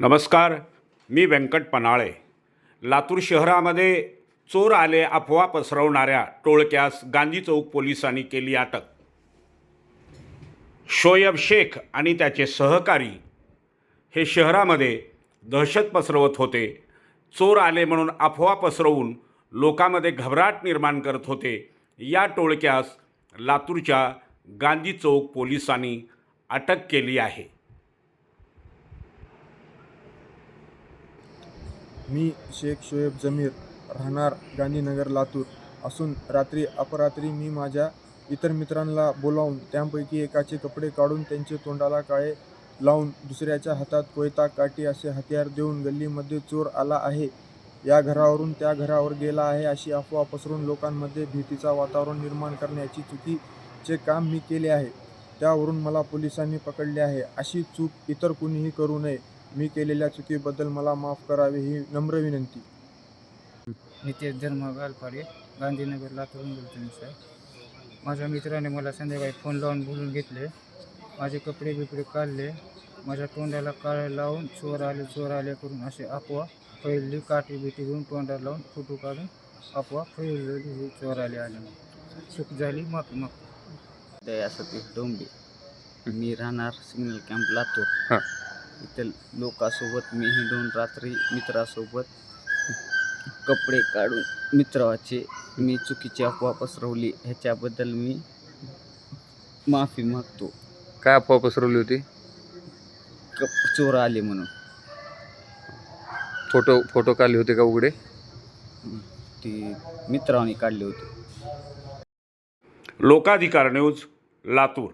नमस्कार मी व्यंकट पनाळे. लातूर शहरामध्ये चोर आले अफवा पसरवणाऱ्या टोळक्यास गांधी चौक पोलिसांनी केली अटक. शोएब शेख आणि त्याचे सहकारी हे शहरामध्ये दहशत पसरवत होते चोर आले म्हणून अफवा पसरवून लोकांमध्ये घबराट निर्माण करत होते या टोळक्यास लातूरच्या गांधी चौक पोलिसांनी अटक केली आहे. मी शेख शोएब जमीर राहणार गांधीनगर लातूर. असून रात्री अपरात्री मी माझ्या इतर मित्रांना बोलावून त्यांपैकी एकाचे कपडे काढून त्यांचे तोंडाला काळे लावून दुसऱ्याच्या हातात कोयता काठी असे हत्यार देऊन गल्लीमध्ये चोर आला आहे. या घरावरून त्या घरावर गेला आहे अशी अफवा पसरून लोकांमध्ये भीतीचा वातावरण निर्माण करण्याची चुकीचे काम मी केले आहे. त्यावरून मला पोलिसांनी पकडले आहे. अशी चूक इतर कुणीही करू नये. मी केलेल्या चुकीबद्दल मला माफ करावे ही नम्र विनंती. नितेश जन्म गालपाडे गांधीनगर लातूरून बोलतो मी साहेब. माझ्या मित्राने मला संध्याकाळी फोन लावून बोलून घेतले. माझे कपडे बिपडे काढले. माझ्या तोंडाला काळे लावून चोर आले चोर आले करून असे अफवा फैलली काठी बिटी घेऊन तोंडाला लावून फोटो काढून अफवा फैलली हे चोर आले आले. चूक झाली माफी माग दया सतीश डोंबे. मी राहणार सिग्नल कॅम्प लातूर. हां. इथं लोकांसोबत मी हिंडून रात्री मित्रासोबत कपडे काढून मित्राचे मी चुकीची अफवा पसरवली ह्याच्याबद्दल मी माफी मागतो. काय अफवा पसरवली होती? कप चोर आले म्हणून. फोटो फोटो काढले होते का उघडे? ती मित्राने काढले होते. लोकाधिकार न्यूज लातूर.